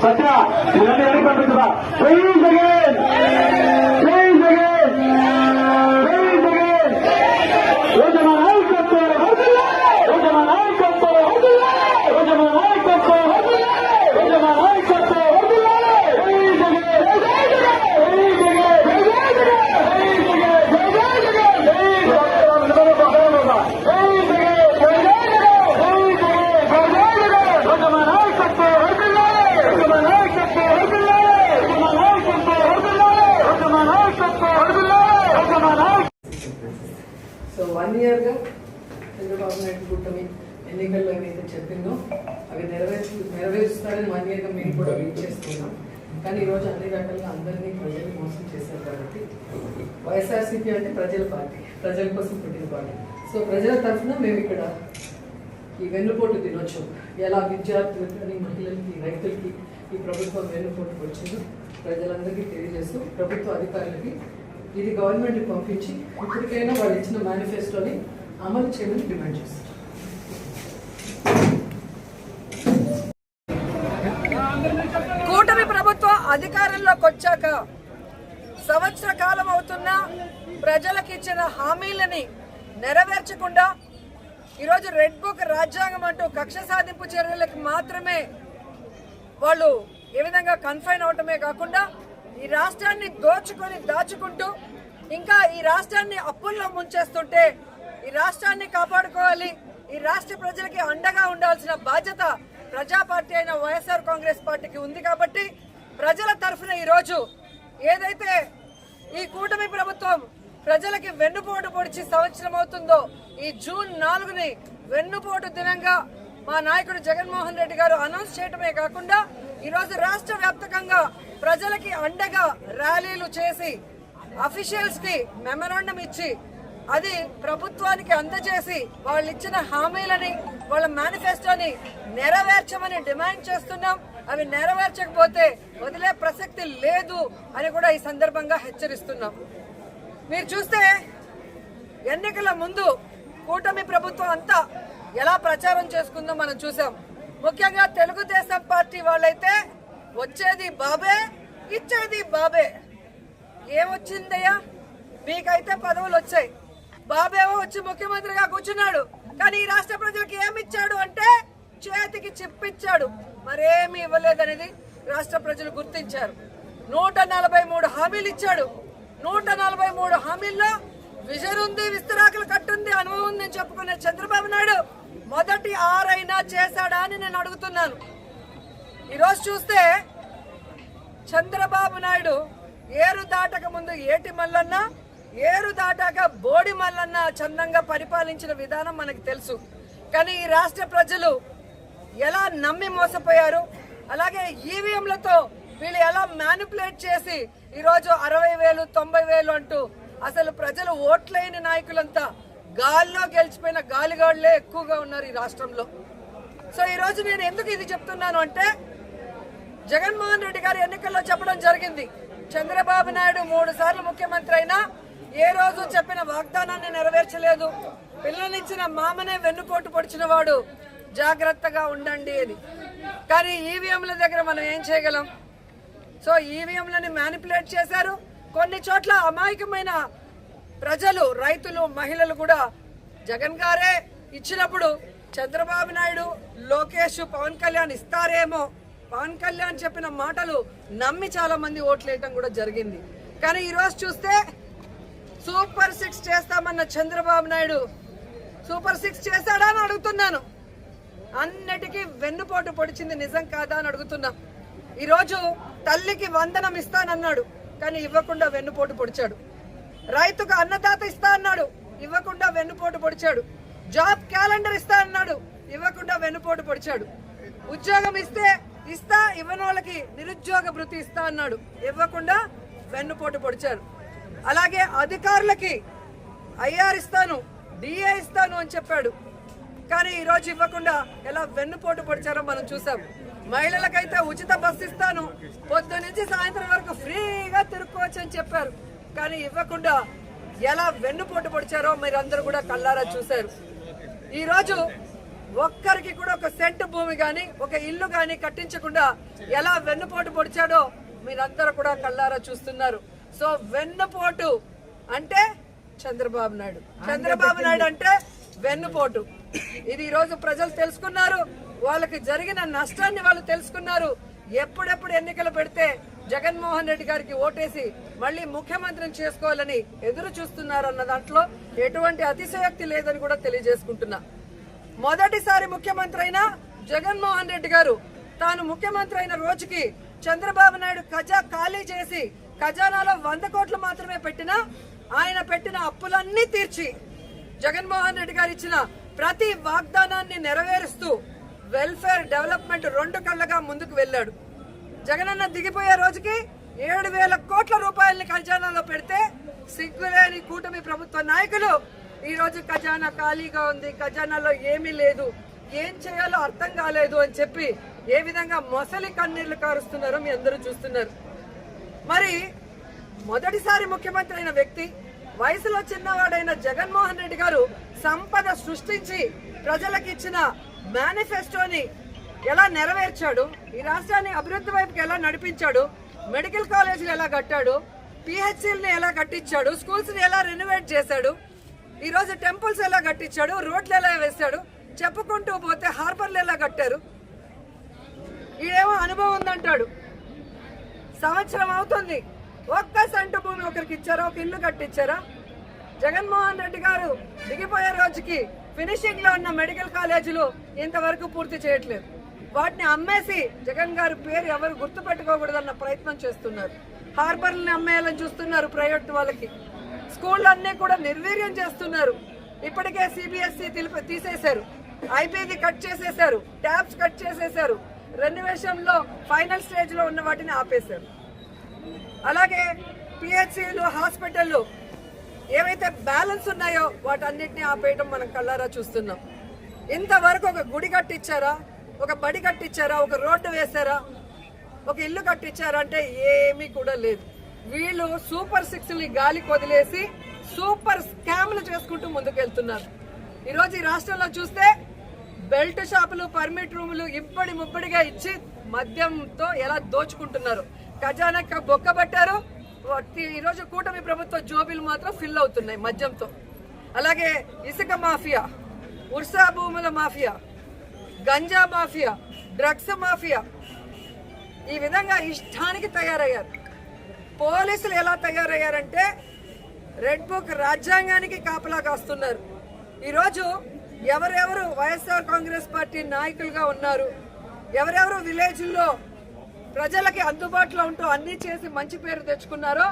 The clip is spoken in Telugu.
సత్య ఇవన్నీ వెనక్కి పంపించరా again prize again please again one ఇయర్గా Chandrababu Naidu కూటమి ఎన్నికల్లో ఏమైతే చెప్పిందో అవి నెరవేర్చు నెరవేరుస్తారని వన్ ఇయర్గా మేము కూడా వెయిట్ చేస్తున్నాం. కానీ ఈరోజు అన్ని రకాలుగా అందరినీ ప్రజలు మోసం చేశారు కాబట్టి వైఎస్ఆర్సీపీ అంటే ప్రజల పార్టీ ప్రజల కోసం పుట్టిన పార్టీ. సో ప్రజల తరఫున మేము ఇక్కడ ఈ వెన్నుపోటు తినొచ్చు ఎలా విద్యార్థులకు కానీ మహిళలకి రైతులకి ఈ ప్రభుత్వం వెన్నుపోటు వచ్చిందో ప్రజలందరికీ తెలియజేస్తూ ప్రభుత్వ అధికారులకి ఇది గవర్నమెంట్కి పంపించి ఇప్పటికైనా వాళ్ళు ఇచ్చిన మేనిఫెస్టోని అమలు చేయమని డిమాండ్ చేస్తారు. కూటమి ప్రభుత్వం అధికారంలోకి వచ్చాక సంవత్సర కాలం అవుతున్నా ప్రజలకు ఇచ్చిన హామీలని నెరవేర్చకుండా ఈరోజు రెడ్ బుక్ రాజ్యాంగం అంటూ కక్ష సాధింపు చర్యలకు మాత్రమే వాళ్ళు ఏ విధంగా కన్ఫైన్ అవటమే కాకుండా ఈ రాష్ట్రాన్ని దోచుకొని దాచుకుంటూ ఇంకా ఈ రాష్ట్రాన్ని అప్పుల్లో ముంచేస్తుంటే ఈ రాష్ట్రాన్ని కాపాడుకోవాలి. ఈ రాష్ట్ర ప్రజలకి అండగా ఉండాల్సిన బాధ్యత ప్రజా పార్టీ అయిన వైఎస్ఆర్ కాంగ్రెస్ పార్టీకి ఉంది కాబట్టి ప్రజల తరఫున ఈరోజు ఏదైతే ఈ కూటమి ప్రభుత్వం ప్రజలకి వెన్నుపోటు పొడిచి సంవత్సరం అవుతుందో ఈ జూన్ నాలుగుని వెన్నుపోటు దినంగా మా నాయకుడు జగన్మోహన్ రెడ్డి గారు అనౌన్స్ చేయడమే కాకుండా ఈరోజు రాష్ట్ర వ్యాప్తంగా ప్రజలకి అండగా ర్యాలీలు చేసి అఫీషియల్స్కి మెమరాండం ఇచ్చి అది ప్రభుత్వానికి అందజేసి వాళ్ళు ఇచ్చిన హామీలని వాళ్ళ మేనిఫెస్టోని నెరవేర్చమని డిమాండ్ చేస్తున్నాం. అవి నెరవేర్చకపోతే వదిలే ప్రసక్తి లేదు అని కూడా ఈ సందర్భంగా హెచ్చరిస్తున్నాం. మీరు చూస్తే ఎన్నికల ముందు కూటమి ప్రభుత్వం అంతా ఎలా ప్రచారం చేసుకుందో మనం చూసాం. ముఖ్యంగా తెలుగుదేశం పార్టీ వాళ్ళైతే వచ్చేది బాబే ఇచ్చేది బాబే ఏమొచ్చిందయ్యా? మీకైతే పదవులు వచ్చాయి బాబేమో వచ్చి ముఖ్యమంత్రిగా కూర్చున్నాడు. కానీ ఈ రాష్ట్ర ప్రజలకు ఏమి ఇచ్చాడు అంటే చేతికి చిప్పిచ్చాడు. మరేమి ఇవ్వలేదనేది రాష్ట్ర ప్రజలు గుర్తించారు. నూట నలభై మూడు హామీలు ఇచ్చాడు నూట నలభై మూడు హామీల్లో విజన్ ఉంది విస్తరాకులు కట్టుంది అనుభవం ఉంది చెప్పుకునే చంద్రబాబు నాయుడు మొదటి ఆరైనా చేశాడా అని నేను అడుగుతున్నాను. ఈరోజు చూస్తే చంద్రబాబు నాయుడు ఏరు దాటక ముందు ఏటి మల్లన్న? ఏరు దాటాక బోడి మల్లన్న చందంగా పరిపాలించిన విధానం మనకు తెలుసు. కానీ ఈ రాష్ట్ర ప్రజలు ఎలా నమ్మి మోసపోయారు? అలాగే ఈవీఎంలతో వీళ్ళు ఎలా మ్యానిపులేట్ చేసి ఈరోజు అరవై వేలు తొంభై వేలు అంటూ అసలు ప్రజలు ఓట్లేని నాయకులంతా గాల్లో గెలిచిపోయిన గాలిగాళ్ళే ఎక్కువగా ఉన్నారు ఈ రాష్ట్రంలో. సో ఈరోజు నేను ఎందుకు ఇది చెప్తున్నాను అంటే జగన్మోహన్ రెడ్డి గారు ఎన్నికల్లో చెప్పడం జరిగింది. చంద్రబాబు నాయుడు మూడు సార్లు ముఖ్యమంత్రి అయినా ఏ రోజు చెప్పిన వాగ్దానాన్ని నెరవేర్చలేదు. పిల్లనిచ్చిన మామనే వెన్నుపోటు పొడిచిన వాడు జాగ్రత్తగా ఉండండి అని. కానీ ఈవీఎంల దగ్గర మనం ఏం చేయగలం? సో ఈవీఎంలని మ్యానిపులేట్ చేశారు. కొన్ని చోట్ల అమాయకమైన ప్రజలు రైతులు మహిళలు కూడా జగన్ గారే ఇచ్చినప్పుడు చంద్రబాబు నాయుడు లోకేష్ పవన్ కళ్యాణ్ ఇస్తారేమో పవన్ కళ్యాణ్ చెప్పిన మాటలు నమ్మి చాలా మంది ఓట్లేయటం కూడా జరిగింది. కానీ ఈరోజు చూస్తే సూపర్ సిక్స్ చేస్తామన్న చంద్రబాబు నాయుడు సూపర్ సిక్స్ చేశాడా అని అడుగుతున్నాను. అన్నిటికీ వెన్నుపోటు పొడిచింది నిజం కాదా అని అడుగుతున్నాం. ఈరోజు తల్లికి వందనం ఇస్తానన్నాడు కానీ ఇవ్వకుండా వెన్నుపోటు పొడిచాడు. రైతుకు అన్నదాత ఇస్తా అన్నాడు ఇవ్వకుండా వెన్నుపోటు పొడిచాడు. జాబ్ క్యాలెండర్ ఇస్తా అన్నాడు ఇవ్వకుండా వెన్నుపోటు పొడిచాడు. ఉద్యోగం ఇస్తే ఇస్తా ఇవ్వని వాళ్ళకి నిరుద్యోగ భృతి ఇస్తా అన్నాడు. ఇవ్వకుండా వెన్నుపోటు పొడిచారు. అలాగే అధికారులకి ఐఆర్ ఇస్తాను డిఏ ఇస్తాను అని చెప్పాడు. కానీ ఈరోజు ఇవ్వకుండా ఎలా వెన్నుపోటు పొడిచారో మనం చూసాం. మహిళలకైతే ఉచిత బస్సు ఇస్తాను పొద్దు నుంచి సాయంత్రం వరకు ఫ్రీగా తిరుక్కోవచ్చు అని చెప్పారు. కానీ ఇవ్వకుండా ఎలా వెన్నుపోటు పొడిచారో మీరందరూ కూడా కళ్ళారా చూశారు. ఈరోజు ఒక్కరికి కూడా ఒక సెంటు భూమి గాని ఒక ఇల్లు గాని కట్టించకుండా ఎలా వెన్నుపోటు పొడిచాడో మీరందరూ కూడా కళ్ళారా చూస్తున్నారు. సో వెన్నుపోటు అంటే చంద్రబాబు నాయుడు. చంద్రబాబు నాయుడు అంటే వెన్నుపోటు. ఇది ఈ రోజు ప్రజలు తెలుసుకున్నారు. వాళ్ళకి జరిగిన నష్టాన్ని వాళ్ళు తెలుసుకున్నారు. ఎప్పుడెప్పుడు ఎన్నికలు పెడితే జగన్మోహన్ రెడ్డి గారికి ఓటేసి మళ్ళీ ముఖ్యమంత్రిని చేసుకోవాలని ఎదురు చూస్తున్నారు అన్న దాంట్లో ఎటువంటి అతిశయోక్తి లేదని కూడా తెలియజేసుకుంటున్నా. మొదటిసారి ముఖ్యమంత్రి అయిన జగన్మోహన్ రెడ్డి గారు తాను ముఖ్యమంత్రి అయిన రోజుకి చంద్రబాబు నాయుడు ఖజా ఖాళీ చేసి ఖజానాలో వంద కోట్లు మాత్రమే పెట్టినా ఆయన పెట్టిన అప్పులన్నీ తీర్చి జగన్మోహన్ రెడ్డి గారు ఇచ్చిన ప్రతి వాగ్దానాన్ని నెరవేరుస్తూ వెల్ఫేర్ డెవలప్మెంట్ రెండు కళ్ళగా ముందుకు వెళ్ళాడు. జగనన్న దిగిపోయే రోజుకి ఏడు వేల కోట్ల రూపాయలని ఖజానాలో పెడితే సిగ్గులేని కూటమి ప్రభుత్వ నాయకులు ఈరోజు ఖజానా ఖాళీగా ఉంది ఖజానాలో ఏమీ లేదు. ఏం చేయాలో అర్థం కాలేదు అని చెప్పి ఏ విధంగా మొసలి కన్నీళ్ళు కారుస్తున్నారో మీ అందరూ చూస్తున్నారు. మరి మొదటిసారి ముఖ్యమంత్రి అయిన వ్యక్తి వయసులో చిన్నవాడైన జగన్మోహన్ రెడ్డి గారు సంపద సృష్టించి ప్రజలకు ఇచ్చిన మేనిఫెస్టోని ఎలా నెరవేర్చాడు ఈ రాష్ట్రాన్ని అభివృద్ధి వైపుకి ఎలా నడిపించాడు మెడికల్ కాలేజీలు ఎలా కట్టాడు పిహెచ్సిల్ని ఎలా కట్టించాడు స్కూల్స్ని ఎలా రెనోవేట్ చేశాడు ఈరోజు టెంపుల్స్ ఎలా కట్టించాడు రోడ్లు ఎలా వేశాడు చెప్పుకుంటూ పోతే హార్బర్లు ఎలా కట్టారు? ఈడేమో అనుభవం ఉందంటాడు. సంవత్సరం అవుతుంది. ఒక్క సెంటు భూమి ఒకరికి ఇచ్చారా ఒక ఇల్లు కట్టించారా? జగన్మోహన్ రెడ్డి గారు దిగిపోయే రోజుకి ఫినిషింగ్లో ఉన్న మెడికల్ కాలేజీలు ఇంతవరకు పూర్తి చేయట్లేదు. వాటిని అమ్మేసి జగన్ గారి పేరు ఎవరు గుర్తు పెట్టుకోకూడదన్న ప్రయత్నం చేస్తున్నారు. హార్బర్లని అమ్మేయాలని చూస్తున్నారు ప్రైవేట్ వాళ్ళకి. స్కూళ్ళు అన్నీ కూడా నిర్వీర్యం చేస్తున్నారు. ఇప్పటికే సిబిఎస్ఈ తెలిపి తీసేశారు. ఐపీది కట్ చేసేశారు. ట్యాబ్స్ కట్ చేసేశారు. రెన్యువేషన్లో ఫైనల్ స్టేజ్లో ఉన్న వాటిని ఆపేశారు. అలాగే పిహెచ్సిలు హాస్పిటళ్ళు ఏవైతే బ్యాలెన్స్ ఉన్నాయో వాటన్నిటిని ఆపేయటం మనం కళ్ళారా చూస్తున్నాం. ఇంతవరకు ఒక గుడి కట్టించారా ఒక బడి కట్టించారా ఒక రోడ్డు వేశారా? ఒక ఇల్లు కట్టించారా అంటే ఏమీ కూడా లేదు. వీళ్ళు సూపర్ సిక్స్ని గాలికి వదిలేసి సూపర్ స్కామ్లు చేసుకుంటూ ముందుకెళ్తున్నారు. ఈరోజు ఈ రాష్ట్రంలో చూస్తే బెల్ట్ షాపులు పర్మిట్ రూములు ఇప్పటి ముప్పటిగా ఇచ్చి మద్యంతో ఎలా దోచుకుంటున్నారు. ఖజానా బొక్క పట్టారు. ఈరోజు కూటమి ప్రభుత్వ జోబీలు మాత్రం ఫిల్ అవుతున్నాయి మద్యంతో. అలాగే ఇసుక మాఫియా ఉర్సా భూముల మాఫియా గంజా మాఫియా డ్రగ్స్ మాఫియా ఈ విధంగా ఇష్టానికి తయారయ్యారు. పోలీసులు ఎలా తయారయ్యారంటే రెడ్ బుక్ రాజ్యాంగానికి కాపలా కాస్తున్నారు. ఈరోజు ఎవరెవరు వైఎస్ఆర్ కాంగ్రెస్ పార్టీ నాయకులుగా ఉన్నారు ఎవరెవరు విలేజ్ల్లో ప్రజలకి అందుబాటులో ఉంటూ అన్నీ చేసి మంచి పేరు తెచ్చుకున్నారో